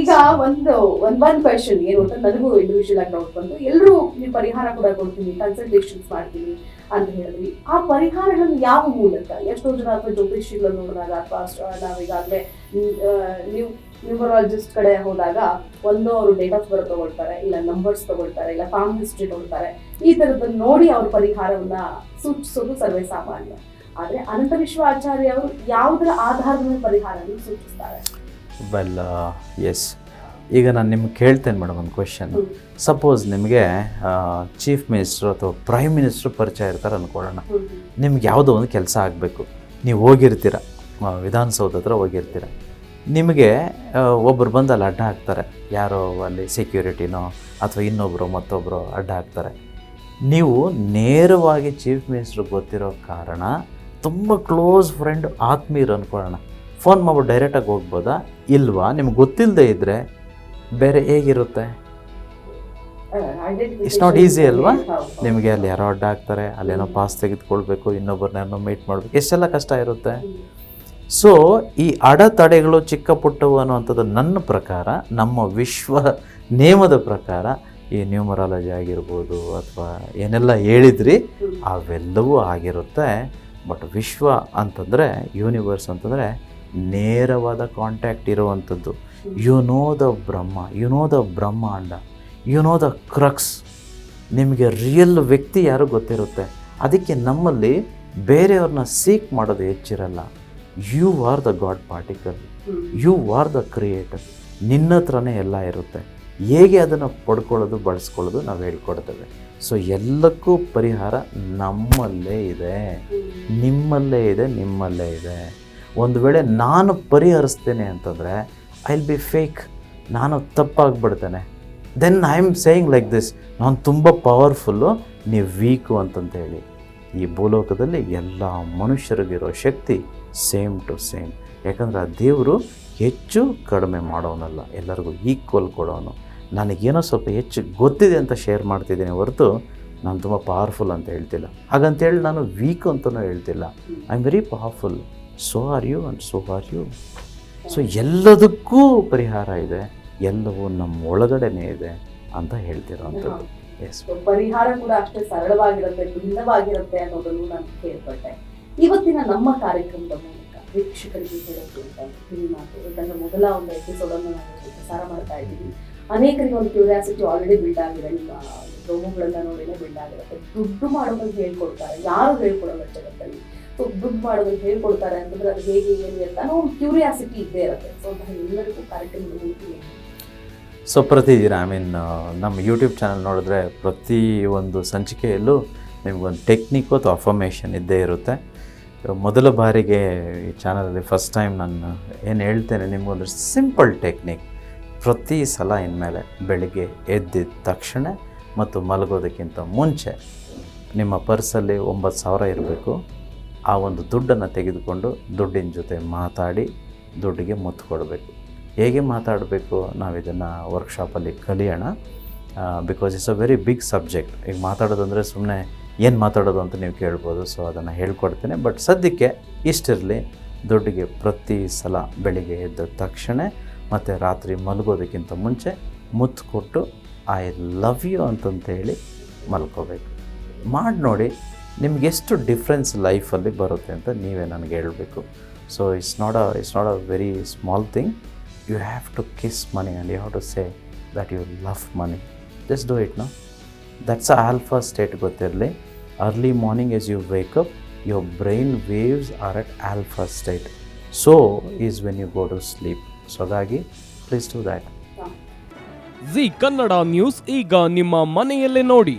ಈಗ ಒಂದು, ಒಂದ್ ಒಂದ್ ಕ್ವೆಶನ್ ಏನು ಅಂತ ನನಗೂ ಇಂಡಿವಿಜುವಲ್ ಆಗಿ ಡೌಟ್ ಬಂದು ಎಲ್ಲರೂ ನೀವು ಪರಿಹಾರ ಕೂಡ ಕೊಡ್ತೀನಿ ಕನ್ಸಲ್ಟೇಷನ್ಸ್ ಮಾಡ್ತೀನಿ ಅಂತ ಹೇಳಿದ್ವಿ ಆ ಪರಿಹಾರಗಳನ್ನು ಯಾವ ಮೂಲಕ? ಎಷ್ಟೋ ಜನ ಅಥವಾ ಜ್ಯೋತಿಷಿಗಳನ್ನು ನೋಡಿದಾಗ ಅಥವಾ ನಾವೀಗಾಗಲೇ ನೀವು ನ್ಯೂಮರಾಲಜಿಸ್ಟ್ ಕಡೆ ಹೋದಾಗ ಒಂದು ಅವರು ಡೇಟ್ ಆಫ್ ಬರ್ತ್ ತಗೊಳ್ತಾರೆ, ಇಲ್ಲ ನಂಬರ್ಸ್ ತಗೊಳ್ತಾರೆ, ಇಲ್ಲ ಫಾರ್ಮ್ ಹಿಸ್ಟ್ರಿ ತಗೊಳ್ತಾರೆ. ಈ ತರದನ್ನ ನೋಡಿ ಅವ್ರ ಪರಿಹಾರವನ್ನ ಸೂಚಿಸೋದು ಸರ್ವೇ ಸಾಮಾನ್ಯ ಆದ್ರೆ ಅನಂತ ವಿಶ್ವ ಆಚಾರ್ಯ ಅವರು ಯಾವುದರ ಆಧಾರದ ಪರಿಹಾರವನ್ನು ಸೂಚಿಸ್ತಾರೆ? ವೆಲ್ ಎಸ್ ಈಗ ನಾನು ನಿಮ್ಗೆ ಕೇಳ್ತೇನೆ ಮೇಡಮ್ ಒಂದು ಕ್ವೆಶನ್ ಸಪೋಸ್ ನಿಮಗೆ ಚೀಫ್ ಮಿನಿಸ್ಟ್ರು ಅಥವಾ ಪ್ರೈಮ್ ಮಿನಿಸ್ಟ್ರು ಪರಿಚಯ ಇರ್ತಾರೆ ಅಂದ್ಕೊಳ್ಳೋಣ. ನಿಮ್ಗೆ ಯಾವುದೋ ಒಂದು ಕೆಲಸ ಆಗಬೇಕು. ನೀವು ಹೋಗಿರ್ತೀರ ವಿಧಾನಸೌಧ ಹತ್ರ ಹೋಗಿರ್ತೀರ. ನಿಮಗೆ ಒಬ್ಬರು ಬಂದು ಅಲ್ಲಿ ಅಡ್ಡ ಹಾಕ್ತಾರೆ. ಯಾರೋ ಅಲ್ಲಿ ಸೆಕ್ಯೂರಿಟಿನೋ ಅಥವಾ ಇನ್ನೊಬ್ಬರು ಮತ್ತೊಬ್ಬರು ಅಡ್ಡ ಹಾಕ್ತಾರೆ. ನೀವು ನೇರವಾಗಿ ಚೀಫ್ ಮಿನಿಸ್ಟ್ರ್ ಗೊತ್ತಿರೋ ಕಾರಣ ತುಂಬ ಕ್ಲೋಸ್ ಫ್ರೆಂಡ್ ಆತ್ಮೀಯರು ಅಂದ್ಕೊಳ್ಳೋಣ ಫೋನ್ ಮಾಡ್ಬಿಟ್ಟು ಡೈರೆಕ್ಟಾಗಿ ಹೋಗ್ಬೋದಾ? ಇಲ್ವಾ? ನಿಮ್ಗೆ ಗೊತ್ತಿಲ್ಲದೆ ಇದ್ದರೆ ಬೇರೆ ಹೇಗಿರುತ್ತೆ? ಇಟ್ಸ್ ನಾಟ್ ಈಸಿ ಅಲ್ವಾ? ನಿಮಗೆ ಅಲ್ಲಿ ಯಾರೋ ಅಡ್ಡ ಹಾಕ್ತಾರೆ ಅಲ್ಲೇನೋ ಪಾಸ್ ತೆಗೆದುಕೊಳ್ಬೇಕು ಇನ್ನೊಬ್ಬರನ್ನೇನೋ ಮೀಟ್ ಮಾಡಬೇಕು, ಎಷ್ಟೆಲ್ಲ ಕಷ್ಟ ಇರುತ್ತೆ? ಸೊ ಈ ಅಡೆತಡೆಗಳು ಚಿಕ್ಕ ಪುಟ್ಟವು ಅನ್ನುವಂಥದ್ದು ನನ್ನ ಪ್ರಕಾರ, ನಮ್ಮ ವಿಶ್ವ ನೇಮದ ಪ್ರಕಾರ ಈ ನ್ಯೂಮರಾಲಜಿ ಆಗಿರ್ಬೋದು ಅಥವಾ ಏನೆಲ್ಲ ಹೇಳಿದ್ರಿ, ಅವೆಲ್ಲವೂ ಆಗಿರುತ್ತೆ. ಬಟ್ ವಿಶ್ವ ಅಂತಂದರೆ ಯೂನಿವರ್ಸ್ ಅಂತಂದರೆ ನೇರವಾದ ಕಾಂಟ್ಯಾಕ್ಟ್ ಇರುವಂಥದ್ದು. You know the Brahma you know the brahmanda you know the crux ನಿಮಗೆ ರಿಯಲ್ ವ್ಯಕ್ತಿ ಯಾರು ಗೊತ್ತಿರುತ್ತೆ? ಅದಕ್ಕೆ ನಮ್ಮಲ್ಲಿ ಬೇರೆಯವ್ರನ್ನ ಸೀಕ್ ಮಾಡೋದು ಹೆಚ್ಚಿರಲ್ಲ. You are the God particle you are the creator ನಿನ್ನ ಹತ್ರನೇ ಎಲ್ಲ ಇರುತ್ತೆ. ಹೇಗೆ ಅದನ್ನು ಪಡ್ಕೊಳ್ಳೋದು, ಬಳಸ್ಕೊಳ್ಳೋದು ನಾವು ಹೇಳ್ಕೊಡ್ತೇವೆ. ಸೊ ಎಲ್ಲಕ್ಕೂ ಪರಿಹಾರ ನಮ್ಮಲ್ಲೇ ಇದೆ. ನಿಮ್ಮಲ್ಲೇ ಇದೆ ನಿಮ್ಮಲ್ಲೇ ಇದೆ. ಒಂದು ವೇಳೆ ನಾನು ಪರಿಹರಿಸ್ತೇನೆ ಅಂತಂದರೆ ಐ ವಿಲ್ ಬಿ ಫೇಕ್ ನಾನು ತಪ್ಪಾಗ್ಬಿಡ್ತೇನೆ. Then I am saying like this ನಾನು ತುಂಬ ಪವರ್ಫುಲ್ಲು ನೀವು ವೀಕು ಅಂತಂತ ಹೇಳಿ ಈ ಭೂಲೋಕದಲ್ಲಿ ಎಲ್ಲ ಮನುಷ್ಯರಿಗಿರೋ ಶಕ್ತಿ ಸೇಮ್ ಟು ಸೇಮ್ ಯಾಕಂದರೆ ಆ ದೇವರು ಹೆಚ್ಚು ಕಡಿಮೆ ಮಾಡೋನಲ್ಲ, ಎಲ್ಲರಿಗೂ ಈಕ್ವಲ್ ಕೊಡೋನು. ನನಗೇನೋ ಸ್ವಲ್ಪ ಹೆಚ್ಚು ಗೊತ್ತಿದೆ ಅಂತ ಶೇರ್ ಮಾಡ್ತಿದ್ದೀನಿ ಹೊರತು ನಾನು ತುಂಬ ಪವರ್ಫುಲ್ ಅಂತ ಹೇಳ್ತಿಲ್ಲ. ಹಾಗಂತೇಳಿ ನಾನು ವೀಕ್ ಅಂತಲೂ ಹೇಳ್ತಿಲ್ಲ. I am very powerful so are you and so are you so ಎಲ್ಲದಕ್ಕೂ ಪರಿಹಾರ ಇದೆ ಎಲ್ಲವೂ ನಮ್ಮ ಒಳಗಡೆನೇ ಇದೆ ಅಂತ ಹೇಳ್ತಿರೋವಂಥದ್ದು. ಎಸ್ ಪರಿಹಾರ ಕೂಡ ಅಷ್ಟೇ ಸರಳವಾಗಿರುತ್ತೆ ಭಿನ್ನವಾಗಿರುತ್ತೆ ಅನ್ನೋದನ್ನು ನಾನು ಕೇಳ್ಪಟ್ಟೆ. ಇವತ್ತಿನ ನಮ್ಮ ಕಾರ್ಯಕ್ರಮದ ಮೂಲಕ ವೀಕ್ಷಕರಿಗೆ ಹೇಳೋದು ಅಂತ ಯಾಕಂದ್ರೆ ಮೊದಲ ಒಂದು ಎಪಿಸೋಡ್ ಅನ್ನು ನಾವು ಪ್ರಸಾರ ಮಾಡ್ತಾ ಇದ್ದೀವಿ ಅನೇಕರಿಗೆ ಒಂದು ಕ್ಯೂರಿಯಾಸಿಟಿ ಆಲ್ರೆಡಿ ಬಿಲ್ಡ್ ಆಗಿದೆ ನಿಮ್ಮ ರೋಮಗಳನ್ನ ನೋಡಿನೇ ಬಿಲ್ಡ್ ಆಗಿರುತ್ತೆ ದುಡ್ಡು ಮಾಡೋದನ್ನ ಹೇಳ್ಕೊಡ್ತಾರೆ ಯಾರು ಹೇಳ್ಕೊಡಲ್ಲ ಜಗತ್ತಲ್ಲಿ? ದುಡ್ಡು ಮಾಡೋದು ಹೇಳ್ಕೊಡ್ತಾರೆ ಅಂತಂದ್ರೆ ಅದು ಹೇಗೆ ಏನು ಅಂತ ಒಂದು ಕ್ಯೂರಿಯಾಸಿಟಿ ಇದ್ದೇ ಇರುತ್ತೆ. ಸೊ ಎಲ್ಲರಿಗೂ ಕರೆಕ್ಟ್ ಸೊ ಪ್ರತಿದಿನ ಐ ಮೀನ್ ನಮ್ಮ ಯೂಟ್ಯೂಬ್ ಚಾನಲ್ ನೋಡಿದ್ರೆ ಪ್ರತಿ ಒಂದು ಸಂಚಿಕೆಯಲ್ಲೂ ನಿಮಗೊಂದು ಟೆಕ್ನಿಕ್ ಅಥವಾ ಅಫರ್ಮೇಷನ್ ಇದ್ದೇ ಇರುತ್ತೆ. ಮೊದಲ ಬಾರಿಗೆ ಈ ಚಾನಲಲ್ಲಿ ಫಸ್ಟ್ ಟೈಮ್ ನಾನು ಏನು ಹೇಳ್ತೇನೆ ನಿಮಗೊಂದು ಸಿಂಪಲ್ ಟೆಕ್ನಿಕ್ ಪ್ರತಿ ಸಲ ಇನ್ಮೇಲೆ ಬೆಳಿಗ್ಗೆ ಎದ್ದಿದ ತಕ್ಷಣ ಮತ್ತು ಮಲಗೋದಕ್ಕಿಂತ ಮುಂಚೆ ನಿಮ್ಮ ಪರ್ಸಲ್ಲಿ ಒಂಬತ್ತು ಸಾವಿರ ಇರಬೇಕು. ಆ ಒಂದು ದುಡ್ಡನ್ನು ತೆಗೆದುಕೊಂಡು ದುಡ್ಡಿನ ಜೊತೆ ಮಾತಾಡಿ ದುಡ್ಡಿಗೆ ಮುತ್ತು ಕೊಡಬೇಕು. ಹೇಗೆ ಮಾತಾಡಬೇಕು? ನಾವು ಇದನ್ನು ವರ್ಕ್ಶಾಪಲ್ಲಿ ಕಲಿಯೋಣ. Because it's a very big subject ಈಗ ಮಾತಾಡೋದಂದರೆ ಸುಮ್ಮನೆ ಏನು ಮಾತಾಡೋದು ಅಂತ ನೀವು ಕೇಳ್ಬೋದು ಸೊ ಅದನ್ನು ಹೇಳ್ಕೊಡ್ತೇನೆ. ಬಟ್ ಸದ್ಯಕ್ಕೆ ಇಷ್ಟಿರಲಿ ದುಡ್ಡಿಗೆ ಪ್ರತಿ ಸಲ ಬೆಳಿಗ್ಗೆ ಎದ್ದ ತಕ್ಷಣ ಮತ್ತು ರಾತ್ರಿ ಮಲಗೋದಕ್ಕಿಂತ ಮುಂಚೆ ಮುತ್ತು ಕೊಟ್ಟು ಐ ಲವ್ ಯು ಅಂತಂತ ಹೇಳಿ ಮಲ್ಕೋಬೇಕು. ಮಾಡಿ ನೋಡಿ ನಿಮ್ಗೆ ಎಷ್ಟು ಡಿಫ್ರೆನ್ಸ್ ಲೈಫಲ್ಲಿ ಬರುತ್ತೆ ಅಂತ ನೀವೇ ನನಗೆ ಹೇಳಬೇಕು. So it's not a it's not a very small thing you have to kiss money and you have to say that you love money just do it ನಾ ದಟ್ಸ್ ಅ ಆಲ್ಫಾ ಸ್ಟೇಟ್ ಗೊತ್ತಿರಲಿ. Early morning as you wake up your brain waves are at alpha state so is when you go to sleep so ಹಾಗಾಗಿ please do that Zee Kannada news ಈಗ ನಿಮ್ಮ ಮನೆಯಲ್ಲೇ ನೋಡಿ.